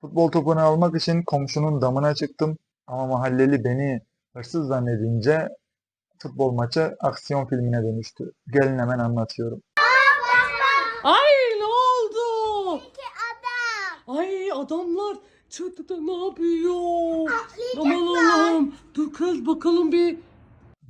Futbol topunu almak için komşunun damına çıktım ama mahalleli beni hırsız zannedince futbol maçı aksiyon filmine dönüştü. Gelin hemen anlatıyorum. Ay ne oldu? adam. Ay adamlar çatıda ne yapıyor? Aman. Allah'ım. Dur kız bakalım bir.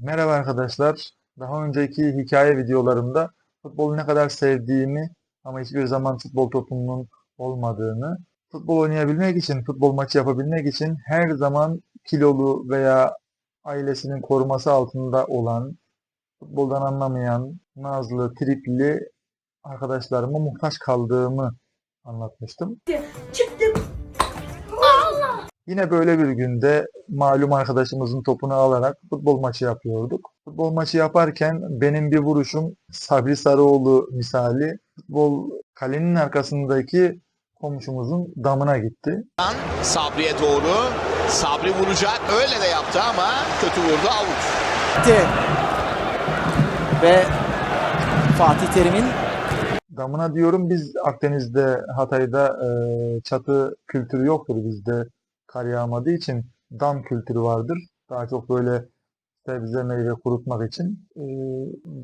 Merhaba arkadaşlar. Daha önceki hikaye videolarımda futbolu ne kadar sevdiğimi ama hiçbir zaman futbol topumunun olmadığını, futbol oynayabilmek için, futbol maçı yapabilmek için her zaman kilolu veya ailesinin koruması altında olan, futboldan anlamayan, nazlı, tripli arkadaşlarıma muhtaç kaldığımı anlatmıştım. Çıktım. Allah. Yine böyle bir günde malum arkadaşımızın topunu alarak futbol maçı yapıyorduk. Futbol maçı yaparken benim bir vuruşum Sabri Sarıoğlu misali futbol kalenin arkasındaki komşumuzun damına gitti. Sabri'ye doğru. Sabri vuracak. Öyle de yaptı ama kötü vurdu out. Gitti. Ve Fatih Terim'in Damına diyorum biz Akdeniz'de, Hatay'da e, çatı kültürü yoktur bizde kar yağmadığı için dam kültürü vardır. Daha çok böyle sebze meyve kurutmak için. E,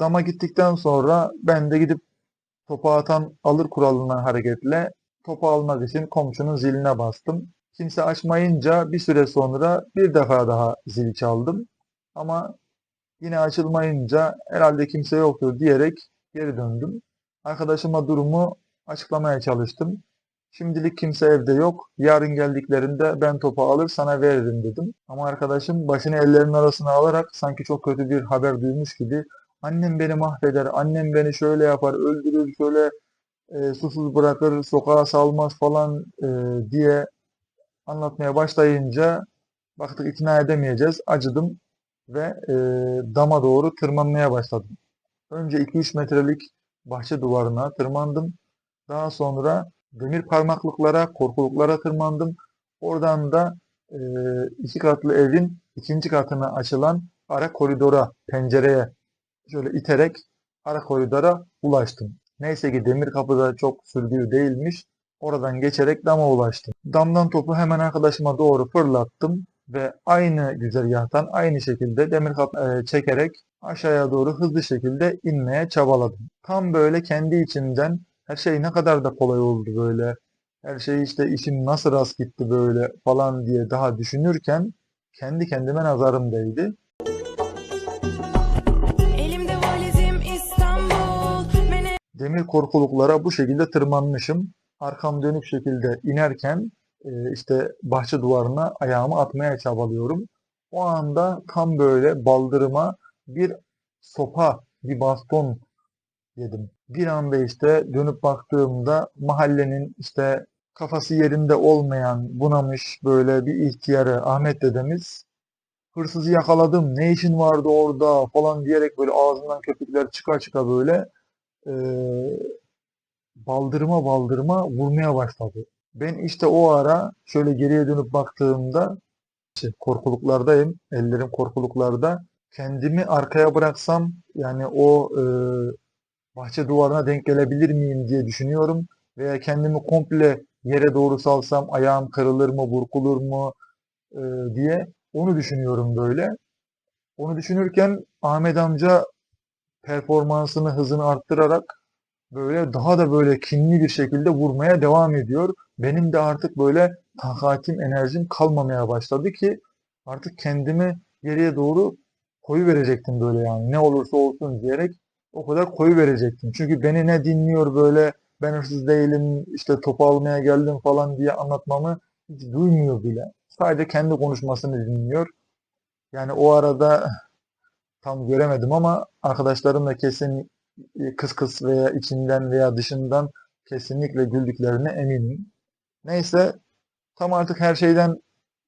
dama gittikten sonra ben de gidip topu atan alır kuralından hareketle topu almak için komşunun ziline bastım. Kimse açmayınca bir süre sonra bir defa daha zil çaldım. Ama yine açılmayınca herhalde kimse yoktur diyerek geri döndüm. Arkadaşıma durumu açıklamaya çalıştım. Şimdilik kimse evde yok. Yarın geldiklerinde ben topu alır sana veririm dedim. Ama arkadaşım başını ellerinin arasına alarak sanki çok kötü bir haber duymuş gibi annem beni mahveder, annem beni şöyle yapar, öldürür, şöyle e, susuz bırakır, sokağa salmaz falan e, diye anlatmaya başlayınca baktık ikna edemeyeceğiz. Acıdım ve e, dama doğru tırmanmaya başladım. Önce 2-3 metrelik bahçe duvarına tırmandım. Daha sonra demir parmaklıklara, korkuluklara tırmandım. Oradan da e, iki katlı evin ikinci katına açılan ara koridora, pencereye şöyle iterek ara koridora ulaştım. Neyse ki demir kapıda çok sürgülü değilmiş. Oradan geçerek dama ulaştım. Damdan topu hemen arkadaşıma doğru fırlattım ve aynı güzergahtan aynı şekilde demir kapı e, çekerek aşağıya doğru hızlı şekilde inmeye çabaladım. Tam böyle kendi içimden her şey ne kadar da kolay oldu böyle. Her şey işte işim nasıl rast gitti böyle falan diye daha düşünürken kendi kendime nazarım Demir korkuluklara bu şekilde tırmanmışım. Arkam dönük şekilde inerken e, işte bahçe duvarına ayağımı atmaya çabalıyorum. O anda tam böyle baldırıma bir sopa, bir baston yedim. Bir anda işte dönüp baktığımda mahallenin işte kafası yerinde olmayan, bunamış böyle bir ihtiyarı Ahmet dedemiz hırsızı yakaladım, ne işin vardı orada falan diyerek böyle ağzından köpükler çıka çıka böyle eee, baldırıma baldırıma vurmaya başladı. Ben işte o ara şöyle geriye dönüp baktığımda işte korkuluklardayım, ellerim korkuluklarda. Kendimi arkaya bıraksam yani o eee, bahçe duvarına denk gelebilir miyim diye düşünüyorum. Veya kendimi komple yere doğru salsam ayağım kırılır mı, burkulur mu eee, diye onu düşünüyorum böyle. Onu düşünürken Ahmet amca performansını, hızını arttırarak böyle daha da böyle kinli bir şekilde vurmaya devam ediyor. Benim de artık böyle takatim, enerjim kalmamaya başladı ki artık kendimi geriye doğru koyu verecektim böyle yani. Ne olursa olsun diyerek o kadar koyu verecektim. Çünkü beni ne dinliyor böyle ben hırsız değilim, işte topu almaya geldim falan diye anlatmamı hiç duymuyor bile. Sadece kendi konuşmasını dinliyor. Yani o arada tam göremedim ama arkadaşlarım da kesin kıs kıs veya içinden veya dışından kesinlikle güldüklerine eminim. Neyse tam artık her şeyden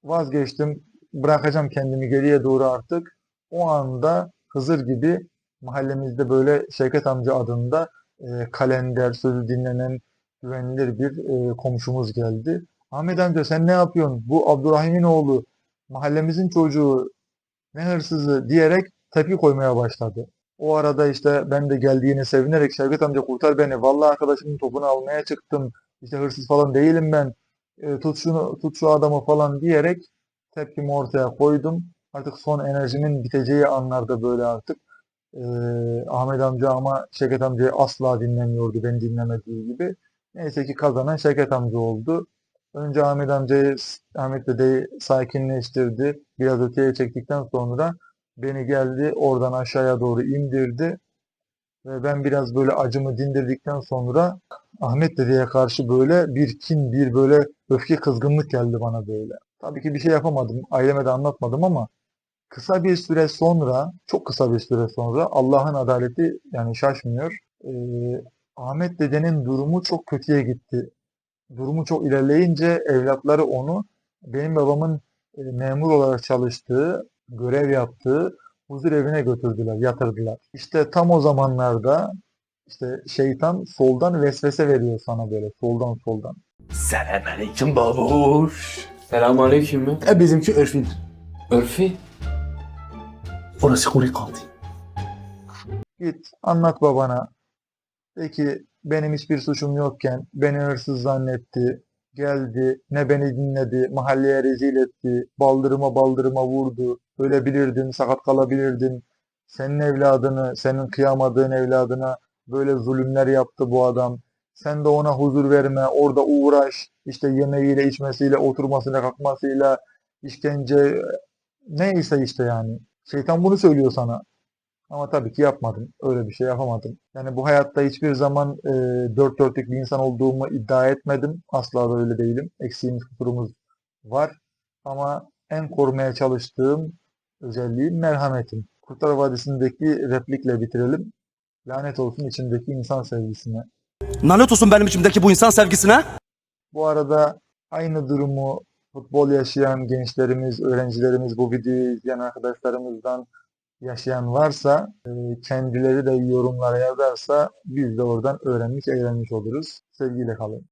vazgeçtim. Bırakacağım kendimi geriye doğru artık. O anda Hızır gibi mahallemizde böyle Şevket amca adında e, kalender, sözü dinlenen güvenilir bir e, komşumuz geldi. Ahmet amca sen ne yapıyorsun? Bu Abdurrahim'in oğlu, mahallemizin çocuğu, ne hırsızı diyerek tepki koymaya başladı. O arada işte ben de geldiğine sevinerek Şevket amca kurtar beni. Vallahi arkadaşımın topunu almaya çıktım. İşte hırsız falan değilim ben. e, tut şunu, tut şu adamı falan diyerek tepkimi ortaya koydum. Artık son enerjimin biteceği anlarda böyle artık e, Ahmet amca ama Şevket amcayı asla dinlemiyordu beni dinlemediği gibi. Neyse ki kazanan Şevket amca oldu. Önce Ahmet amcayı, Ahmet dedeyi sakinleştirdi. Biraz öteye çektikten sonra beni geldi oradan aşağıya doğru indirdi. Ve ben biraz böyle acımı dindirdikten sonra Ahmet dedeye karşı böyle bir kin, bir böyle öfke, kızgınlık geldi bana böyle. Tabii ki bir şey yapamadım, aileme de anlatmadım ama kısa bir süre sonra, çok kısa bir süre sonra Allah'ın adaleti yani şaşmıyor. Ee, Ahmet dedenin durumu çok kötüye gitti. Durumu çok ilerleyince evlatları onu benim babamın e, memur olarak çalıştığı, görev yaptığı huzur evine götürdüler, yatırdılar. İşte tam o zamanlarda işte şeytan soldan vesvese veriyor sana böyle soldan soldan. Selamünaleyküm babuş. Selamünaleyküm mü? E bizimki örfidir. Örfi? Orası kuru kaldı. Git anlat babana. De ki benim hiçbir suçum yokken beni hırsız zannetti. Geldi ne beni dinledi mahalleye rezil etti. Baldırıma baldırıma vurdu. Ölebilirdin sakat kalabilirdin. Senin evladını senin kıyamadığın evladına böyle zulümler yaptı bu adam. Sen de ona huzur verme orada uğraş. İşte yemeğiyle içmesiyle oturmasıyla kalkmasıyla işkence neyse işte yani. Şeytan bunu söylüyor sana. Ama tabii ki yapmadım. Öyle bir şey yapamadım. Yani bu hayatta hiçbir zaman e, dört dörtlük bir insan olduğumu iddia etmedim. Asla da öyle değilim. Eksiğimiz, kusurumuz var. Ama en korumaya çalıştığım özelliğim merhametim. Kurtlar Vadisi'ndeki replikle bitirelim. Lanet olsun içindeki insan sevgisine. Lanet olsun benim içimdeki bu insan sevgisine. Bu arada aynı durumu futbol yaşayan gençlerimiz, öğrencilerimiz, bu videoyu izleyen arkadaşlarımızdan yaşayan varsa e, kendileri de yorumlara yazarsa biz de oradan öğrenmiş, eğlenmiş oluruz. Sevgiyle kalın.